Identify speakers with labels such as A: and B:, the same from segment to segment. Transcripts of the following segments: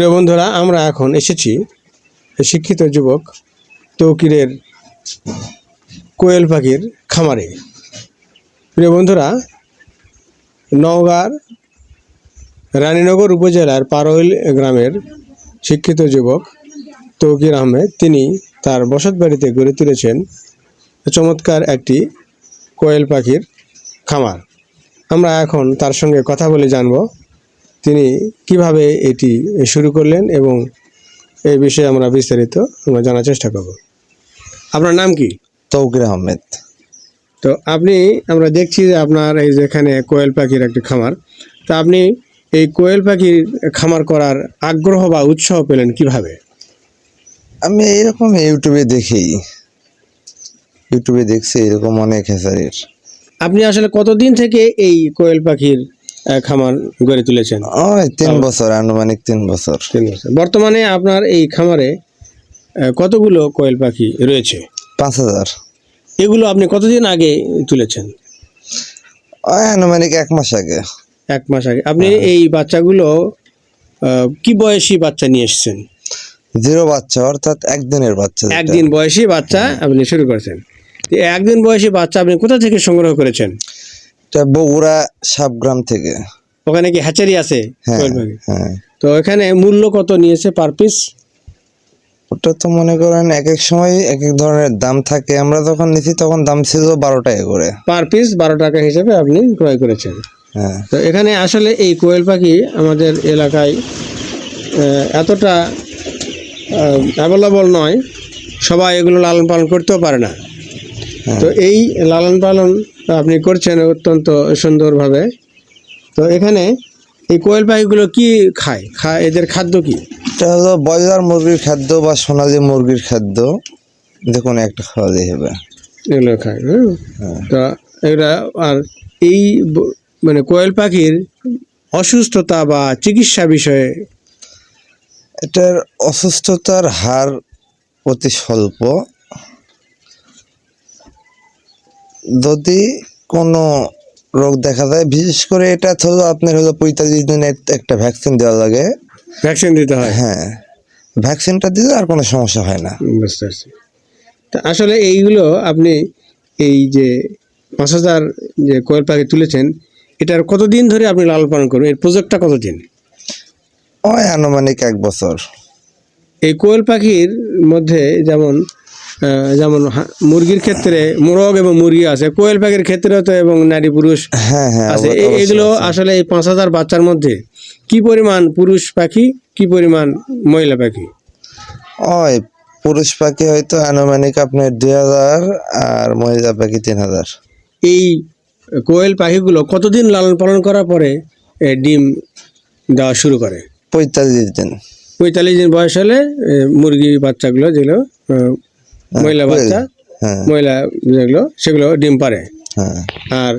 A: প্রিয় বন্ধুরা, আমরা এখন এসেছি শিক্ষিত যুবক তৌকিরের কোয়েল পাখির খামারে। প্রিয় বন্ধুরা, নওগাঁর রানীনগর উপজেলার পারৈল গ্রামের শিক্ষিত যুবক তৌকির আহমেদ, তিনি তার বসত বাড়িতে গড়ে তুলেছেন চমৎকার একটি কোয়েল পাখির খামার। আমরা এখন তার সঙ্গে কথা বলে জানব তিনি কীভাবে এটি শুরু করলেন এবং এই বিষয়ে আমরা বিস্তারিত আমরা জানার চেষ্টা করব। আপনার নাম কি?
B: তৌকির আহমেদ।
A: তো আপনি আমরা দেখছি যে আপনার এই যেখানে কোয়েল পাখির একটি খামার। তা আপনি এই কোয়েল পাখির খামার করার আগ্রহ বা উৎসাহ পেলেন কীভাবে?
B: আমি এইরকম ইউটিউবে দেখি। ইউটিউবে দেখছি এরকম অনেক হেসারির।
A: আপনি আসলে কতদিন থেকে এই কোয়েল পাখির খামার গড়ে তুলেছেন।
B: ওই তিন বছর আনুমানিক তিন বছর।
A: তিন বছর। বর্তমানে আপনার এই খামারে কতগুলো কোয়েল পাখি রয়েছে?
B: পাঁচ হাজার।
A: এগুলো আপনি কতদিন আগে তুলেছেন?
B: আনুমানিক এক মাস আগে।
A: এক মাস আগে। আপনি এই বাচ্চাগুলো কি বয়সী বাচ্চা নিয়ে এসেছেন?
B: জিরো বাচ্চা অর্থাৎ একদিনের বাচ্চা
A: একদিন বয়সী বাচ্চা আপনি শুরু করেছেন। একদিন বয়সী বাচ্চা আপনি কোথা থেকে সংগ্রহ করেছেন?
B: এটা বগুড়া সাবগ্রাম থেকে।
A: ওখানে কি হ্যাচারি আছে?
B: হ্যাঁ হ্যাঁ।
A: তো এখানে মূল্য কত নিয়েছে পার পিস
B: ওটা তো মনে করেন এক এক সময় এক এক ধরনের দাম থাকে। আমরা যখন নিছি তখন দাম ছিল বারো টাকা করে।
A: পার পিস বারো টাকা হিসেবে আপনি ক্রয় করেছেন।
B: হ্যাঁ।
A: তো এখানে আসলে এই কোয়েল পাখি আমাদের এলাকায় এতটা অ্যাভেলেবল নয়। সবাই এগুলো লালন পালন করতেও পারে না। তো এই লালন পালন আপনি করছেন অত্যন্ত সুন্দরভাবে। তো এখানে এই কোয়েল পাখিগুলো কি খায়? খায় এদের খাদ্য কি?
B: এটা হলো ব্রয়লার মুরগির খাদ্য বা সোনালী মুরগির খাদ্য। কোনো একটা খাওয়া দিয়ে হবে
A: এগুলো খায় হ্যাঁ?
B: হ্যাঁ।
A: তা এরা আর এই মানে কোয়েল পাখির অসুস্থতা বা চিকিৎসা বিষয়ে?
B: এটার অসুস্থতার হার অতি স্বল্প। যদি কোনো রোগ দেখা যায় বিশেষ করে এটা হলো আপনার হলো পঁয়তাল্লিশ দিনের একটা ভ্যাকসিন দেওয়া লাগে।
A: ভ্যাকসিন দিতে হয়?
B: হ্যাঁ ভ্যাকসিনটা দিলে আর কোনো সমস্যা হয় না।
A: বুঝতে পারছি। তা আসলে এইগুলো আপনি এই যে পাঁচ হাজার যে কোয়েল পাখি তুলেছেন এটার কতদিন ধরে আপনি লালন পালন করবেন? এর প্রজেক্টটা কতদিন?
B: ওই আনুমানিক এক বছর।
A: এই কোয়েল পাখির মধ্যে যেমন যেমন মুরগির ক্ষেত্রে মোরগ এবং মুরগি আছে কোয়েল পাখির ক্ষেত্রেও তো এবং নারী পুরুষ
B: হ্যাঁ হ্যাঁ
A: আছে। এগুলো আসলে এই পাঁচ হাজার বাচ্চার মধ্যে কি পরিমাণ পুরুষ পাখি কি পরিমাণ মহিলা পাখি?
B: ওই পুরুষ পাখি হয়তো আনুমানিক আপনার দুই হাজার আর মহিলা পাখি তিন হাজার।
A: এই কোয়েল পাখিগুলো কতদিন লালন পালন করার পরে ডিম দেওয়া শুরু করে?
B: পঁয়তাল্লিশ দিন।
A: পঁয়তাল্লিশ দিন বয়স হলে মুরগি বাচ্চাগুলো যেগুলো মহিলা বাচ্চা
B: হ্যাঁ।
A: মহিলা যেগুলো সেগুলো ডিম পারে।
B: হ্যাঁ।
A: আর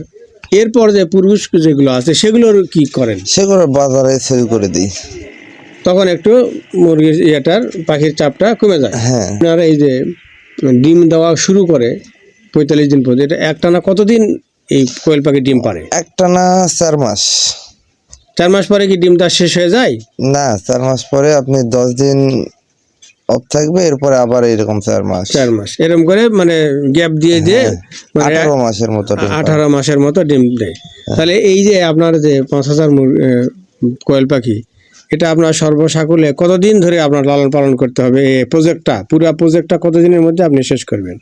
A: এরপর যে পুরুষ যেগুলো আছে সেগুলোর কি করেন?
B: সেগুলো বাজারে সেল করে দিই।
A: তখন একটু মুরগির ইয়েটার পাখির চাপটা কমে যায়।
B: হ্যাঁ।
A: আপনারা এই যে ডিম দেওয়া শুরু করে পঁয়তাল্লিশ দিন পর্যন্ত এটা একটানা কতদিন এই কোয়েল পাখি ডিম পারে?
B: একটা না চার মাস।
A: চার মাস পরে কি ডিমটা শেষ হয়ে যায়?
B: না চার মাস পরে আপনি দশ দিন অফ থাকবে এরপরে আবার এরকম চার মাস।
A: চার মাস। এরকম করে মানে গ্যাপ দিয়ে দিয়ে
B: আঠারো মাসের মতো
A: আঠারো মাসের মতো ডিম দেয়। তাহলে এই যে আপনার যে পাঁচ হাজার কোয়েল পাখি এটা আপনার সর্বসাকুলে কতদিন ধরে আপনার লালন পালন করতে হবে? এই প্রজেক্টটা পুরো প্রজেক্টটা কতদিনের মধ্যে আপনি শেষ করবেন?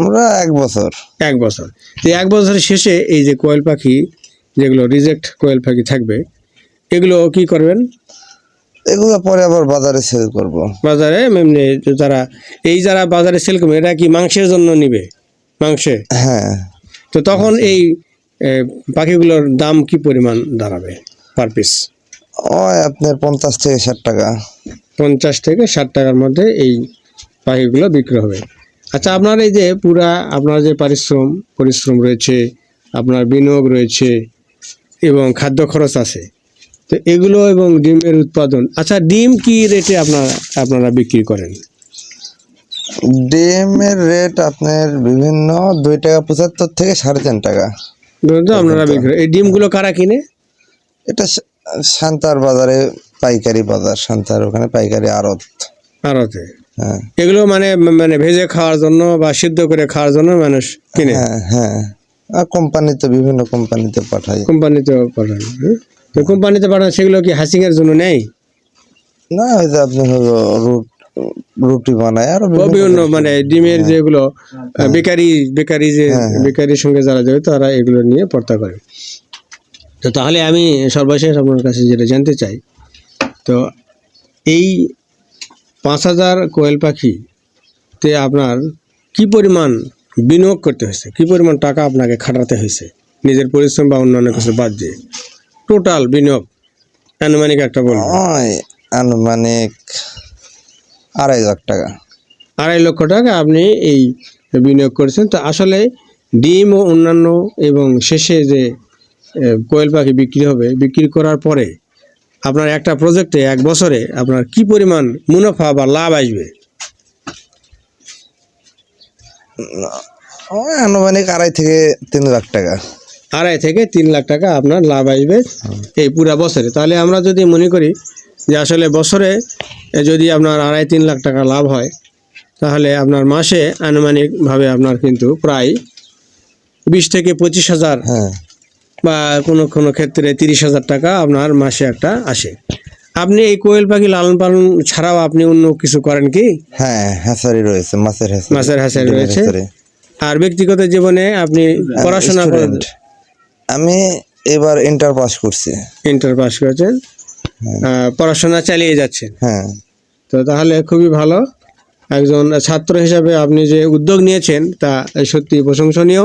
B: আমরা এক বছর।
A: এক বছর। তো এক বছরের শেষে এই যে কোয়েল পাখি যেগুলো রিজেক্ট কোয়েল পাখি থাকবে এগুলো কি করবেন?
B: এগুলো পরে আবার বাজারে সেল করব।
A: বাজারে এমনি যারা এই যারা বাজারে সেল করবে এরা কি মাংসের জন্য নিবে? মাংসে?
B: হ্যাঁ।
A: তো তখন এই পাখিগুলোর দাম কি পরিমাণ দাঁড়াবে পার পিস
B: ওই আপনার পঞ্চাশ থেকে ষাট টাকা।
A: পঞ্চাশ থেকে ষাট টাকার মধ্যে এই পাখিগুলো বিক্রি হবে। আচ্ছা আপনার এই যে পুরা আপনার যে পারিশ্রম পরিশ্রম রয়েছে আপনার বিনিয়োগ রয়েছে এবং খাদ্য খরচ আছে তো এগুলো এবং ডিমের উৎপাদন। আচ্ছা ডিম কি রেটে আপনারা আপনারা বিক্রি করেন?
B: ডিমের রেট আপনার বিভিন্ন দুই টাকা পঁচাত্তর থেকে সাড়ে তিন টাকা।
A: আপনারা বিক্রি এই ডিমগুলো কারা কিনে?
B: এটা শান্তার বাজারে পাইকারি বাজার শান্তার ওখানে পাইকারি আড়ত।
A: আড়তে?
B: হ্যাঁ।
A: এগুলো মানে মানে ভেজে খাওয়ার জন্য বা সিদ্ধ করে খাওয়ার জন্য মানুষ কিনে?
B: হ্যাঁ হ্যাঁ। আর কোম্পানিতে বিভিন্ন কোম্পানিতে পাঠায়।
A: কোম্পানিতে পাঠায় হ্যাঁ? কোম্পানিতে পাঠান সেগুলো কি হাসিং এর জন্য নেই?
B: না হয়তো আপনি হলো রুট রুটি বানায় আর
A: বিভিন্ন মানে ডিমের যেগুলো বেকারি বেকারি যে বেকারির সঙ্গে যারা যাবে তারা এগুলো নিয়ে পড়তা করে। তো তাহলে আমি সর্বশেষ আপনার কাছে যেটা জানতে চাই তো এই পাঁচ হাজার কোয়েল পাখিতে আপনার কি পরিমাণ বিনিয়োগ করতে হয়েছে? কি পরিমাণ টাকা আপনাকে খাটাতে হয়েছে? নিজের পরিশ্রম বা অন্যান্য কিছু বাদ দিয়ে। টোটাল বিনিয়োগ আনুমানিক একটা
B: ওই আনুমানিক আড়াই লাখ টাকা।
A: আড়াই লক্ষ টাকা আপনি এই বিনিয়োগ করেছেন। তো আসলে ডিম ও অন্যান্য এবং শেষে যে কোয়েল পাখি বিক্রি হবে বিক্রি করার পরে আপনার একটা প্রজেক্টে এক বছরে আপনার কি পরিমাণ মুনাফা বা লাভ আসবে?
B: আনুমানিক আড়াই থেকে তিন লাখ টাকা।
A: আড়াই থেকে তিন লাখ টাকা আপনার লাভ আসবে এই পুরা বছরে। তাহলে আমরা যদি মনে করি যে আসলে বছরে যদি আপনার আড়াই তিন লাখ টাকা লাভ হয় তাহলে আপনার মাসে আনুমানিকভাবে আপনার কিন্তু প্রায় বিশ থেকে পঁচিশ হাজার
B: হ্যাঁ।
A: বা কোনো কোনো ক্ষেত্রে তিরিশ হাজার টাকা আপনার মাসে একটা আসে। আপনি এই কোয়েল পাখি লালন পালন ছাড়াও আপনি অন্য কিছু করেন কি?
B: হ্যাঁ হ্যাঁসারি রয়েছে মাছের
A: মাছের হ্যাঁসারি রয়েছে। আর ব্যক্তিগত জীবনে আপনি পড়াশোনা করেন।
B: আমি এবার ইন্টার পাস করছি।
A: ইন্টার পাস করেছেন পড়াশোনা চালিয়ে যাচ্ছেন
B: হ্যাঁ।
A: তো তাহলে খুবই ভালো। একজন ছাত্র হিসাবে আপনি যে উদ্যোগ নিয়েছেন তা সত্যি প্রশংসনীয়।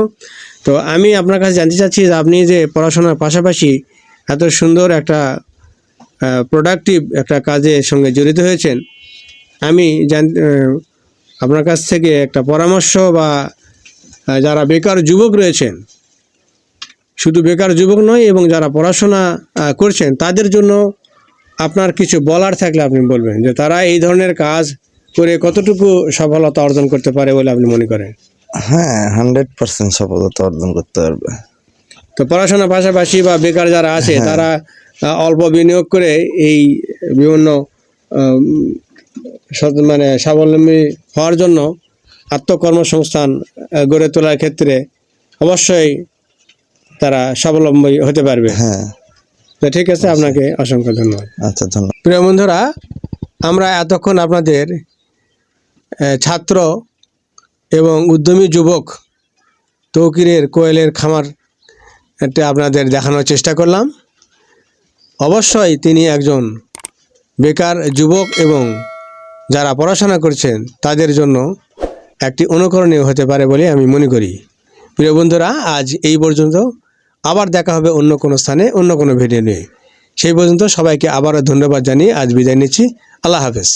A: তো আমি আপনার কাছে জানতে চাচ্ছি যে আপনি যে পড়াশোনার পাশাপাশি এত সুন্দর একটা প্রোডাক্টিভ একটা কাজের সঙ্গে জড়িত হয়েছেন আমি জান আপনার কাছ থেকে একটা পরামর্শ বা যারা বেকার যুবক রয়েছেন শুধু বেকার যুবক নয় এবং যারা পড়াশোনা করছেন তাদের জন্য আপনার কিছু বলার থাকলে আপনি বলবেন যে তারা এই ধরনের কাজ করে কতটুকু সফলতা অর্জন করতে পারে বলে আপনি মনে করেন?
B: হ্যাঁ হান্ড্রেড পার্সেন্ট সফলতা অর্জন করতে পারবে।
A: তো পড়াশোনার পাশাপাশি বা বেকার যারা আছে তারা অল্প বিনিয়োগ করে এই বিভিন্ন মানে স্বাবলম্বী হওয়ার জন্য আত্মকর্মসংস্থান গড়ে তোলার ক্ষেত্রে অবশ্যই তারা স্বাবলম্বী হতে পারবে।
B: হ্যাঁ।
A: তো ঠিক আছে আপনাকে অসংখ্য ধন্যবাদ।
B: আচ্ছা ধন্যবাদ।
A: প্রিয় বন্ধুরা আমরা এতক্ষণ আপনাদের ছাত্র এবং উদ্যমী যুবক তৌকিরের কোয়েলের খামার এটা আপনাদের দেখানোর চেষ্টা করলাম। অবশ্যই তিনি একজন বেকার যুবক এবং যারা পড়াশোনা করছেন তাদের জন্য একটি অনুকরণীয় হতে পারে বলে আমি মনে করি। প্রিয় বন্ধুরা আজ এই পর্যন্ত। আবার দেখা হবে অন্য কোনো স্থানে, অন্য কোনো ভিডিও নিয়ে। সেই পর্যন্ত সবাইকে আবারও ধন্যবাদ জানিয়ে আজ বিদায় নিচ্ছি। আল্লাহ হাফেজ।